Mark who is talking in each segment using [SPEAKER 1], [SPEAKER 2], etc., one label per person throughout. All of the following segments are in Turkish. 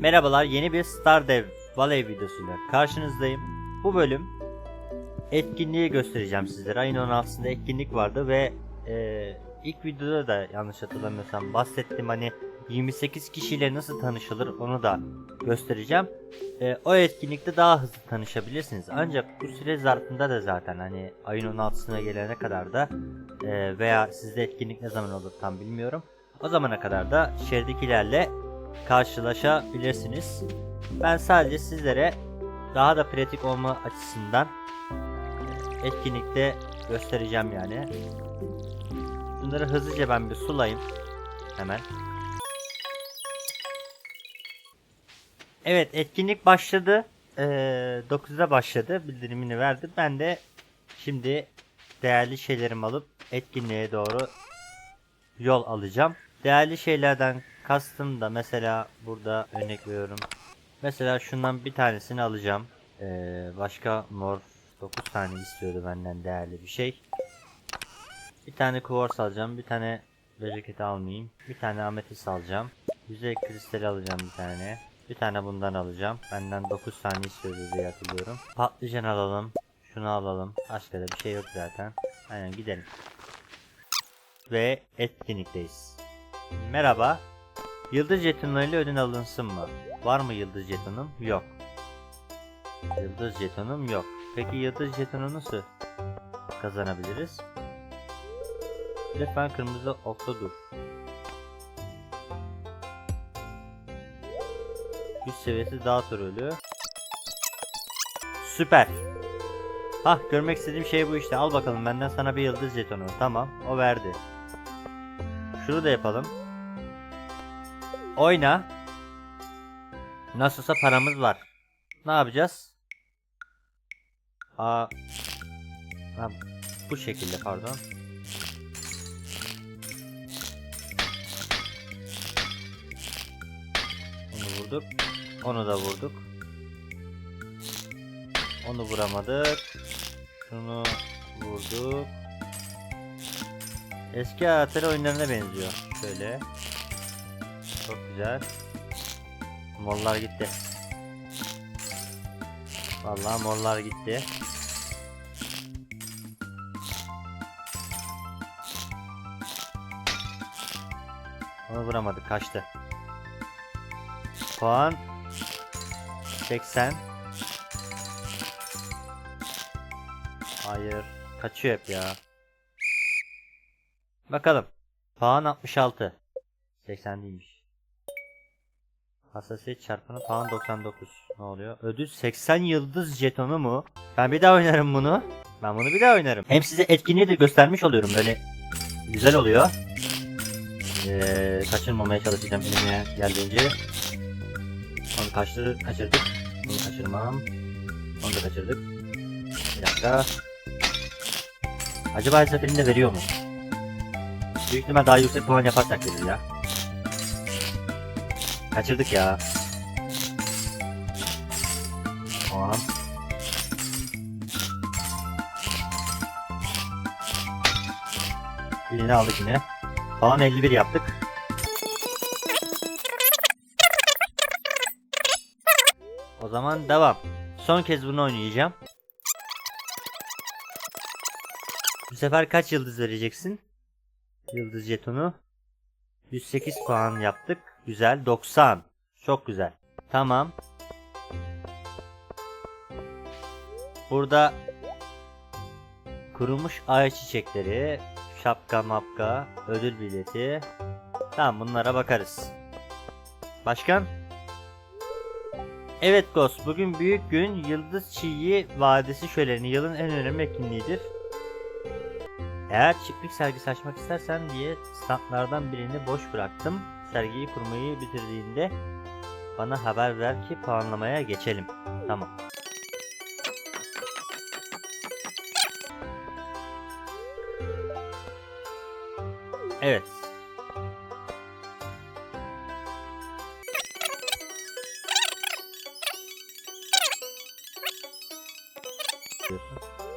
[SPEAKER 1] Merhabalar yeni bir Stardew Valley videosuyla karşınızdayım. Bu bölüm etkinliği göstereceğim sizlere. Ayın 16'sında etkinlik vardı ve e, ilk videoda da yanlış hatırlamıyorsam bahsettim hani 28 kişiyle nasıl tanışılır onu da göstereceğim. E, o etkinlikte daha hızlı tanışabilirsiniz. Ancak bu süre zarfında da zaten hani ayın 16'sına gelene kadar da e, veya sizde etkinlik ne zaman olur tam bilmiyorum. O zamana kadar da şehirdekilerle karşılaşabilirsiniz. Ben sadece sizlere daha da pratik olma açısından etkinlikte göstereceğim yani. Bunları hızlıca ben bir sulayayım. Hemen. Evet etkinlik başladı. Ee, 9'da başladı. Bildirimini verdi. Ben de şimdi değerli şeylerimi alıp etkinliğe doğru yol alacağım. Değerli şeylerden kastım da mesela burada örnek veriyorum. Mesela şundan bir tanesini alacağım. Ee, başka mor 9 tane istiyordu benden değerli bir şey. Bir tane kuvars alacağım. Bir tane bereketi almayayım. Bir tane ametis alacağım. Yüzey kristali alacağım bir tane. Bir tane bundan alacağım. Benden 9 tane istiyordu diye hatırlıyorum. Patlıcan alalım. Şunu alalım. Başka da bir şey yok zaten. Aynen gidelim. Ve etkinlikteyiz. Merhaba. Yıldız jetonlarıyla ödün alınsın mı? Var mı yıldız jetonum? Yok. Yıldız jetonum yok. Peki yıldız jetonu nasıl kazanabiliriz? Lütfen kırmızı okta dur. Güç seviyesi daha törölü. Süper. Hah görmek istediğim şey bu işte. Al bakalım benden sana bir yıldız jetonu. Tamam o verdi. Şunu da yapalım. Oyna. Nasılsa paramız var. Ne yapacağız? Aa. Ha, bu şekilde pardon. Onu vurduk. Onu da vurduk. Onu vuramadık. Şunu vurduk. Eski Atari oyunlarına benziyor. Şöyle. Çok güzel. Morlar gitti. Vallahi morlar gitti. Onu vuramadık kaçtı. Puan 80. Hayır. Kaçıyor hep ya. Bakalım. Puan 66. 80 değilmiş. Hassasiyet çarpanı puan 99. Ne oluyor? Ödül 80 yıldız jetonu mu? Ben bir daha oynarım bunu. Ben bunu bir daha oynarım. Hem size etkinliği de göstermiş oluyorum böyle. Güzel oluyor. Ee, kaçırmamaya çalışacağım elime geldiğince. Onu kaçtır, kaçırdık. Bunu kaçırmam. Onu da kaçırdık. Bir dakika. Acaba seferinde veriyor mu? Büyük ihtimal daha yüksek puan yaparsak verir ya. Kaçırdık ya. Tamam. Birini aldık yine. Puan 51 yaptık. O zaman devam. Son kez bunu oynayacağım. Bu sefer kaç yıldız vereceksin? Yıldız jetonu. 108 puan yaptık. Güzel. 90. Çok güzel. Tamam. Burada kurumuş ay çiçekleri, şapka mapka, ödül bileti. Tamam bunlara bakarız. Başkan? Evet Ghost, bugün büyük gün Yıldız Çiği Vadisi şöleni yılın en önemli etkinliğidir. Eğer çiftlik sergisi açmak istersen diye standlardan birini boş bıraktım. Sergiyi kurmayı bitirdiğinde bana haber ver ki puanlamaya geçelim. Tamam. Evet.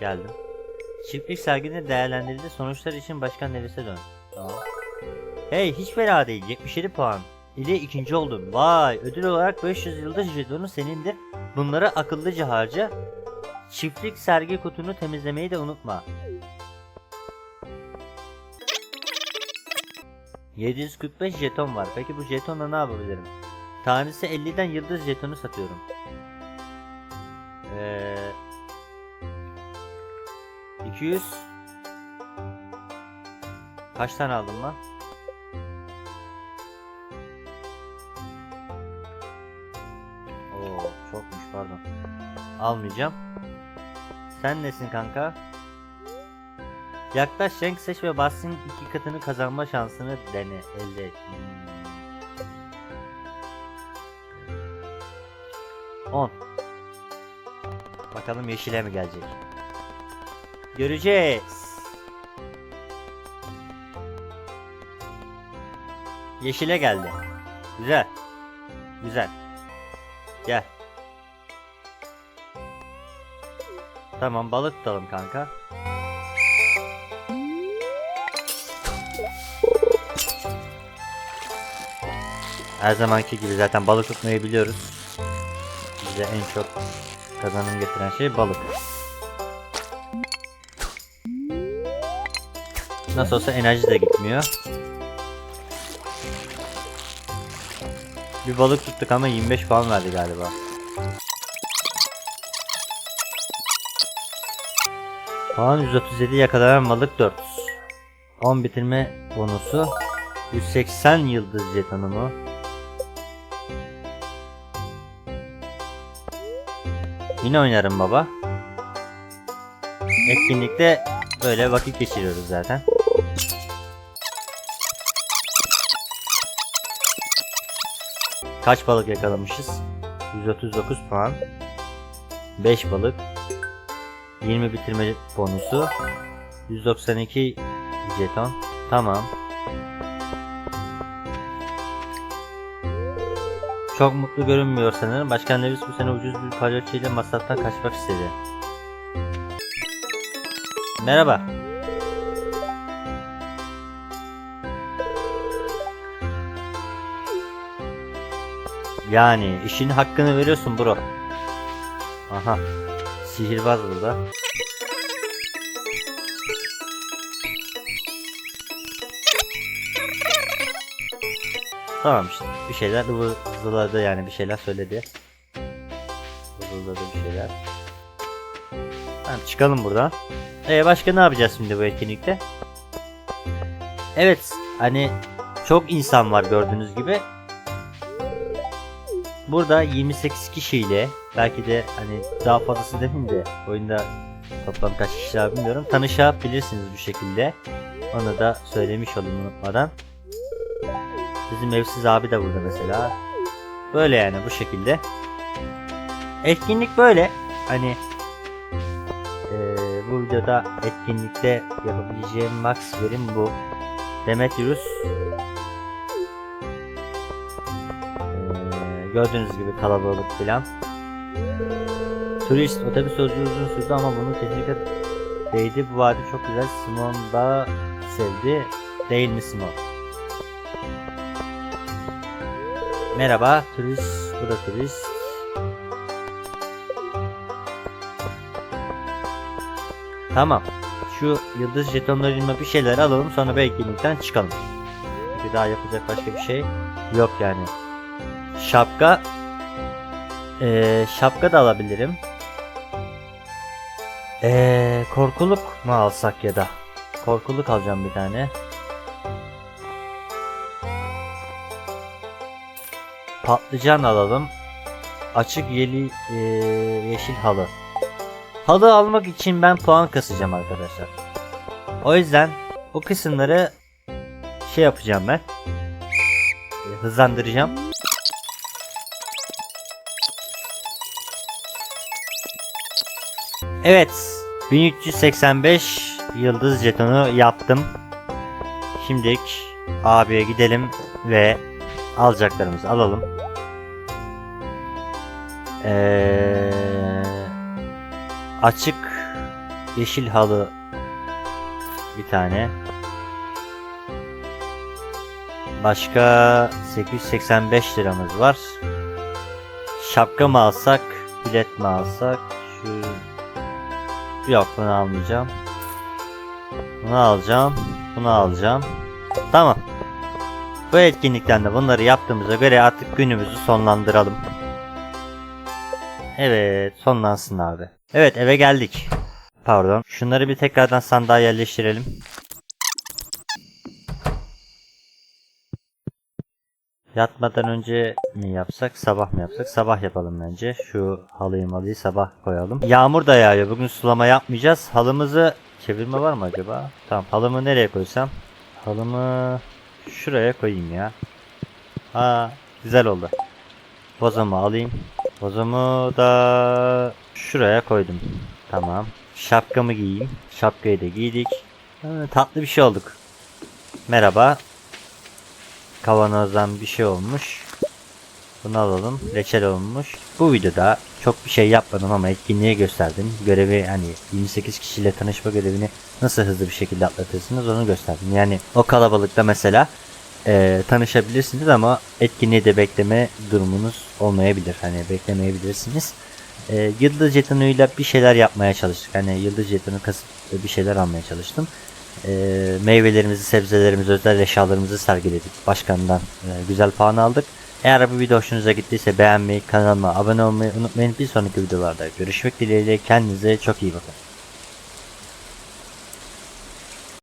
[SPEAKER 1] Geldim. Çiftlik sergide değerlendirildi. Sonuçlar için başkan Nevis'e dön. Tamam. Hey hiç fena değil. 77 puan. ile ikinci oldun. Vay ödül olarak 500 yıldız jetonu senindir. Bunları akıllıca harca. Çiftlik sergi kutunu temizlemeyi de unutma. 745 jeton var. Peki bu jetonla ne yapabilirim? Tanesi 50'den yıldız jetonu satıyorum. Ee, 200 Kaç tane aldım lan? Oo çokmuş pardon. Almayacağım. Sen nesin kanka? Yaklaş renk seç ve bahsin iki katını kazanma şansını dene elde et. Hmm. 10 Bakalım yeşile mi gelecek? Göreceğiz. Yeşile geldi. Güzel. Güzel. Gel. Tamam balık tutalım kanka. Her zamanki gibi zaten balık tutmayı biliyoruz. Bize en çok kazanım getiren şey balık. Nasıl olsa enerji de gitmiyor. Bir balık tuttuk ama 25 puan verdi galiba. Puan 137 yakalanan balık 4. 10 bitirme bonusu. 180 yıldız jetonu? Yine oynarım baba. Etkinlikte böyle vakit geçiriyoruz zaten. Kaç balık yakalamışız? 139 puan. 5 balık. 20 bitirme bonusu. 192 jeton. Tamam. Çok mutlu görünmüyor sanırım. Başkan Lewis bu sene ucuz bir palyaçoyla masraftan kaçmak istedi. Merhaba. Yani işin hakkını veriyorsun bro. Aha. Sihirbaz burada. Tamam işte bir şeyler ıvırladı yani bir şeyler söyledi. Ivırladı bir şeyler. Tamam çıkalım buradan. Ee başka ne yapacağız şimdi bu etkinlikte? Evet hani çok insan var gördüğünüz gibi. Burada 28 kişiyle belki de hani daha fazlası demeyeyim de oyunda toplam kaç kişi var bilmiyorum tanışabilirsiniz bu şekilde. Onu da söylemiş olayım unutmadan. Bizim evsiz abi de burada mesela. Böyle yani bu şekilde. Etkinlik böyle. Hani eee, bu videoda etkinlikte yapabileceğim max verim bu. Demetrius gördüğünüz gibi kalabalık filan. Turist otobüs yolculuğu uzun sürdü ama bunu kesinlikle değdi. Bu vadi çok güzel. Simon da sevdi. Değil mi Simon? Merhaba turist. Bu da turist. Tamam. Şu yıldız jetonlarına bir şeyler alalım sonra belki linkten çıkalım. Çünkü daha yapacak başka bir şey yok yani. Şapka. Ee, şapka da alabilirim. Ee, korkuluk mu alsak ya da? Korkuluk alacağım bir tane. Patlıcan alalım. Açık yeli ee, yeşil halı. Halı almak için ben puan kasacağım arkadaşlar. O yüzden o kısımları şey yapacağım ben. Ee, hızlandıracağım. Evet. 1385 yıldız jetonu yaptım. Şimdilik abiye gidelim ve alacaklarımızı alalım. Ee, açık yeşil halı bir tane. Başka 885 liramız var. Şapka mı alsak, bilet mi alsak? Yok bunu almayacağım. Bunu alacağım. Bunu alacağım. Tamam. Bu etkinlikten de bunları yaptığımıza göre artık günümüzü sonlandıralım. Evet sonlansın abi. Evet eve geldik. Pardon. Şunları bir tekrardan sandığa yerleştirelim. Yatmadan önce mi yapsak, sabah mı yapsak? Sabah yapalım bence. Şu halıyı malıyı sabah koyalım. Yağmur da yağıyor. Bugün sulama yapmayacağız. Halımızı çevirme var mı acaba? Tamam. Halımı nereye koysam? Halımı şuraya koyayım ya. Aa, güzel oldu. Bozumu alayım. Bozumu da şuraya koydum. Tamam. Şapkamı giyeyim. Şapkayı da giydik. Ha, tatlı bir şey olduk. Merhaba. Kavanozdan bir şey olmuş. Bunu alalım. Reçel olmuş. Bu videoda çok bir şey yapmadım ama etkinliğe gösterdim. Görevi hani 28 kişiyle tanışma görevini nasıl hızlı bir şekilde atlatırsınız onu gösterdim. Yani o kalabalıkta mesela e, tanışabilirsiniz ama etkinliği de bekleme durumunuz olmayabilir. Hani beklemeyebilirsiniz. E, yıldız jetonuyla bir şeyler yapmaya çalıştık. Hani yıldız jetonu kasıp bir şeyler almaya çalıştım. E, meyvelerimizi, sebzelerimizi, özel eşyalarımızı sergiledik. Başkandan e, güzel puan aldık. Eğer bu video hoşunuza gittiyse beğenmeyi, kanalıma abone olmayı unutmayın. Bir sonraki videolarda görüşmek dileğiyle kendinize çok iyi bakın.